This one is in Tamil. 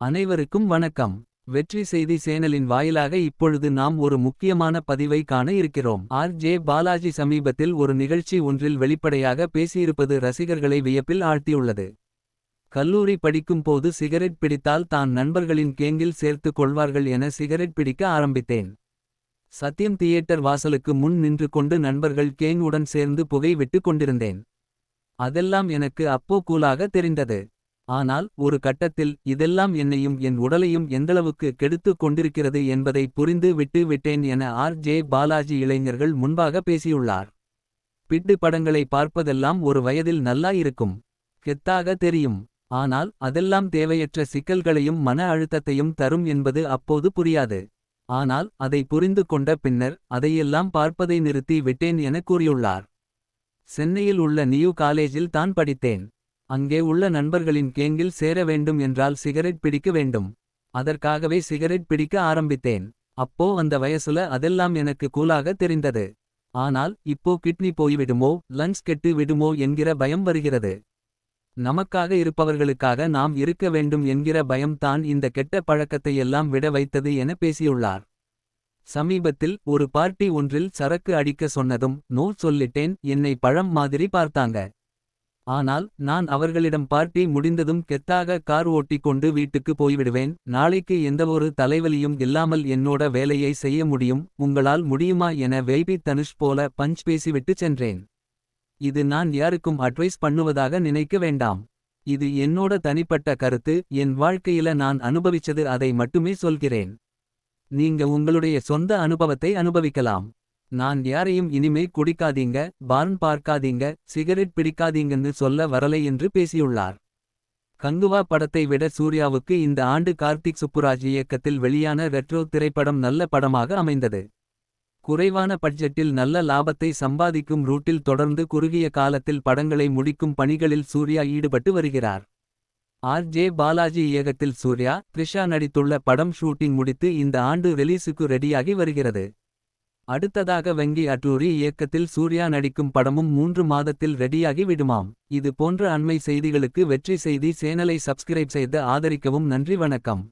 அனைவருக்கும் வணக்கம். வெற்றி செய்தி சேனலின் வாயிலாக இப்பொழுது நாம் ஒரு முக்கியமான பதிவை காண இருக்கிறோம். ஆர். ஜே. பாலாஜி சமீபத்தில் ஒரு நிகழ்ச்சி ஒன்றில் வெளிப்படையாக பேசியிருப்பது ரசிகர்களை வியப்பில் ஆழ்த்தியுள்ளது. கல்லூரி படிக்கும் போது சிகரெட் பிடித்தால் தான் நண்பர்களின் கேங்கில் சேர்த்து கொள்வார்கள் என சிகரெட் பிடிக்க ஆரம்பித்தேன். சத்யம் தியேட்டர் வாசலுக்கு முன் நின்று கொண்டு நண்பர்கள் கேங் உடன் சேர்ந்து புகை விட்டு கொண்டிருந்தேன். அதெல்லாம் எனக்கு அப்போ கூலாக தெரிந்தது. ஆனால் ஒரு கட்டத்தில் இதெல்லாம் என்னையும் என் உடலையும் எந்தளவுக்கு கெடுத்துக் கொண்டிருக்கிறது என்பதை புரிந்து விட்டு விட்டேன் என ஆர். ஜே. பாலாஜி இளைஞர்கள் முன்பாக பேசியுள்ளார். பிட்டு படங்களை பார்ப்பதெல்லாம் ஒரு வயதில் நல்லா இருக்கும். கெத்தாக தெரியும். ஆனால் அதெல்லாம் தேவையற்ற சிக்கல்களையும் மன அழுத்தத்தையும் தரும் என்பது அப்போது புரியாது. ஆனால் அதை புரிந்து கொண்ட பின்னர் அதையெல்லாம் பார்ப்பதை நிறுத்தி விட்டேன் என கூறியுள்ளார். சென்னையில் உள்ள நியூ காலேஜில் தான் படித்தேன். அங்கே உள்ள நண்பர்களின் கேங்கில் சேர வேண்டும் என்றால் சிகரெட் பிடிக்க வேண்டும். அதற்காகவே சிகரெட் பிடிக்க ஆரம்பித்தேன். அப்போ அந்த வயசுல அதெல்லாம் எனக்கு கூலாக தெரிந்தது. ஆனால் இப்போ கிட்னி போய்விடுமோ லன்ஸ் கெட்டு விடுமோ என்கிற பயம் வருகிறது. நமக்காக இருப்பவர்களுக்காக நாம் இருக்க வேண்டும் என்கிற பயம் தான் இந்த கெட்ட பழக்கத்தையெல்லாம் விட வைத்தது என பேசியுள்ளார். சமீபத்தில் ஒரு பார்ட்டி ஒன்றில் சரக்கு அடிக்க சொன்னதும் நோ சொல்லிட்டேன் என்னை பழம் மாதிரி பார்த்தாங்க. ஆனால் நான் அவர்களிடம் பார்ட்டி முடிந்ததும் கெத்தாக கார் ஓட்டிக்கொண்டு வீட்டுக்கு போய்விடுவேன். நாளைக்கு எந்தவொரு தலைவலியும் இல்லாமல் என்னோட வேலையை செய்ய முடியும். உங்களால் முடியுமா என வெய்பி தனுஷ் போல பஞ்ச் பேசிவிட்டு சென்றேன். இது நான் யாருக்கும் அட்வைஸ் பண்ணுவதாக நினைக்க வேண்டாம். இது என்னோட தனிப்பட்ட கருத்து. என் வாழ்க்கையில நான் அனுபவிச்சது அதை மட்டுமே சொல்கிறேன். நீங்க உங்களுடைய சொந்த அனுபவத்தை அனுபவிக்கலாம். நான் யாரையும் இனிமே குடிக்காதீங்க பார்ன் பார்க்காதீங்க சிகரெட் பிடிக்காதீங்கன்னு சொல்ல வரலை என்று பேசியுள்ளார். கங்குவா படத்தை விட சூர்யாவுக்கு இந்த ஆண்டு கார்த்திக் சுப்புராஜ் இயக்கத்தில் வெளியான ரெட்ரோ திரைப்படம் நல்ல படமாக அமைந்தது. குறைவான பட்ஜெட்டில் நல்ல லாபத்தை சம்பாதிக்கும் ரூட்டில் தொடர்ந்து குறுகிய காலத்தில் படங்களை முடிக்கும் பணிகளில் சூர்யா ஈடுபட்டு வருகிறார். ஆர். ஜே. பாலாஜி இயக்கத்தில் சூர்யா த்ரிஷா நடித்துள்ள படம் ஷூட்டிங் முடித்து இந்த ஆண்டு ரிலீஸுக்கு ரெடியாகி வருகிறது. அடுத்ததாக வெங்கி அட்டூரி இயக்கத்தில் சூர்யா நடிக்கும் படமும் மூன்று மாதத்தில் ரெடியாகி விடுமாம். இது போன்ற அண்மை செய்திகளுக்கு வெற்றி செய்தி சேனலை சப்ஸ்கிரைப் செய்து ஆதரிக்கவும் நன்றி வணக்கம்.